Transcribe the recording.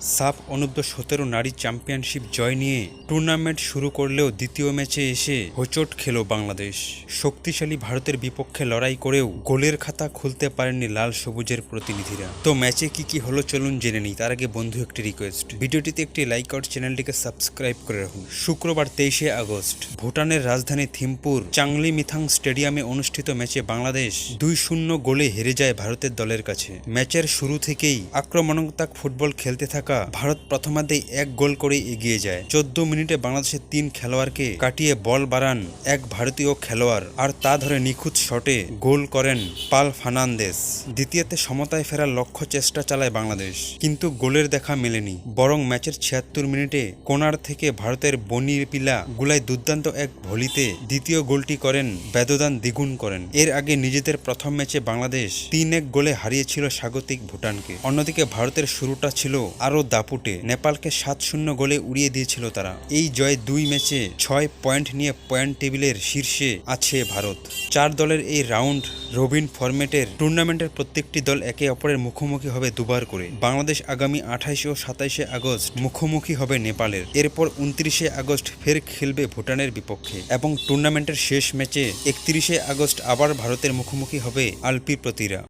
সাফ অনূর্ধ্ব সতেরো নারী চ্যাম্পিয়নশিপ জয় নিয়ে টুর্নামেন্ট শুরু করলেও দ্বিতীয় ম্যাচে এসে হোচট খেল বাংলাদেশ। শক্তিশালী ভারতের বিপক্ষে লড়াই করেও গোলের খাতা খুলতে পারেননি লাল সবুজের প্রতিনিধিরা। তো ম্যাচে কি কি হলো চলুন জেনে নিই, তার আগে বন্ধু একটি রিকোয়েস্ট ভিডিওটিতে একটি লাইক আউট চ্যানেলটিকে সাবস্ক্রাইব করে রাখুন। শুক্রবার তেইশে আগস্ট, ভুটানের রাজধানী থিম্পুর, চাংলি মিথাং স্টেডিয়ামে অনুষ্ঠিত ম্যাচে বাংলাদেশ দুই শূন্য গোলে হেরে যায় ভারতের দলের কাছে। ম্যাচের শুরু থেকেই আক্রমণাত্মক ফুটবল খেলতে থাকা ভারত প্রথমার্ধেই এক গোল করে এগিয়ে যায়। চোদ্দ মিনিটে বাংলাদেশের তিন খেলোয়াড়কে কাটিয়ে বল বাড়ান এক ভারতীয় খেলোয়াড়। আর তা ধরে নিখুঁত শটে গোল করেন পাল ফার্নান্দেস। দ্বিতীয়তে সমতায় ফেরার লক্ষ্য চেষ্টা চালায় বাংলাদেশ। কিন্তু গোলের দেখা মেলেনি। বরং ম্যাচের ছিয়াত্তর মিনিটে কোনার থেকে ভারতের বনির পিলা গুলায় দুর্দান্ত এক ভলিতে দ্বিতীয় গোলটি করেন ব্যবধান দ্বিগুণ করেন। এর আগে নিজেদের প্রথম ম্যাচে বাংলাদেশ তিন এক গোলে হারিয়েছিল স্বাগতিক ভুটানকে। অন্যদিকে ভারতের শুরুটা ছিল আরও দাপুটে নেপালকে সাত শূন্য গোলে উড়িয়ে দিয়েছিল তারা। এই জয় দুই ম্যাচে ছয় পয়েন্ট নিয়ে পয়েন্ট টেবিলের শীর্ষে আছে ভারত। চার দলের এই রাউন্ড রবিন ফরম্যাটের টুর্নামেন্টের প্রত্যেকটি দল একে অপরের মুখোমুখি হবে দুবার করে। বাংলাদেশ আগামী আঠাইশে ও সাতাইশে আগস্ট মুখোমুখি হবে নেপালের। এরপর উনত্রিশে আগস্ট ফের খেলবে ভুটানের বিপক্ষে। এবং টুর্নামেন্টের শেষ ম্যাচে একত্রিশে আগস্ট আবার ভারতের মুখোমুখি হবে আলপি প্রতিরা।